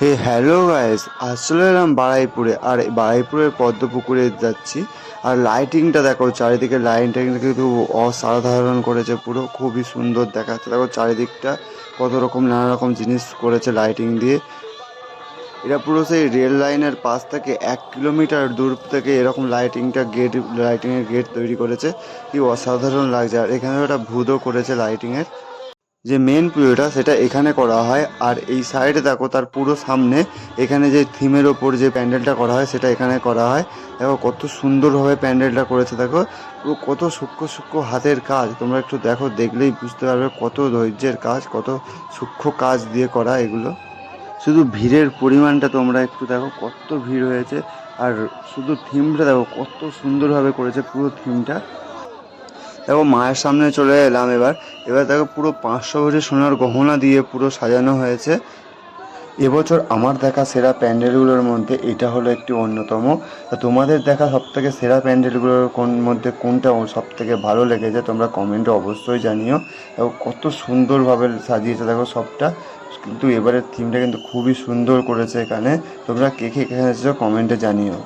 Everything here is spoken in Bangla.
হে হ্যালো গাইস আসলে এলাম বারাইপুরে। আর বারাইপুরের পদ্মপুকুরে যাচ্ছি। আর লাইটিংটা দেখো, চারিদিকে লাইটিং কিন্তু অসাধারণ করেছে পুরো। খুবই সুন্দর দেখাচ্ছে। দেখো চারিদিকটা কত রকম, নানা রকম জিনিস করেছে লাইটিং দিয়ে। এটা পুরো সেই রেল লাইনের পাশ থেকে এক কিলোমিটার দূর থেকে এরকম লাইটিংটা গেট লাইটিংয়ের গেট তৈরি করেছে। কি অসাধারণ লাগছে। আর এখানে একটা ভূতও করেছে লাইটিংয়ের যে মেন পুজোটা সেটা এখানে করা হয়। আর এই সাইডে দেখো তার পুরো সামনে এখানে যে থিমের ওপর যে প্যান্ডেলটা করা হয় সেটা এখানে করা হয়। দেখো কত সুন্দরভাবে প্যান্ডেলটা করেছে দেখো। পুরো কত সূক্ষ্ম সূক্ষ্ম হাতের কাজ। তোমরা একটু দেখো, দেখলেই বুঝতে পারবে কত ধৈর্যের কাজ, কত সূক্ষ্ম কাজ দিয়ে করা এগুলো। শুধু ভিড়ের পরিমাণটা তোমরা একটু দেখো, কত ভিড় হয়েছে। আর শুধু থিমটা দেখো, কত সুন্দরভাবে করেছে পুরো থিমটা দেখো মায়ের সামনে চলে এলাম এবার। এবার দেখো পুরো পাঁচশো ভরি সোনার গহনা দিয়ে পুরো সাজানো হয়েছে। এবছর আমার দেখা সেরা প্যান্ডেলগুলোর মধ্যে এটা হলো একটি অন্যতম। তোমাদের দেখা সব থেকে সেরা প্যান্ডেলগুলোর কোন মধ্যে কোনটা সব থেকে ভালো লেগেছে তোমরা কমেন্টে অবশ্যই জানিও। দেখো কত সুন্দরভাবে সাজিয়েছে দেখো সবটা। কিন্তু এবারের থিমটা কিন্তু খুবই সুন্দর করেছে এখানে। তোমরা কে কে এখানে এসেছ কমেন্টে জানিও।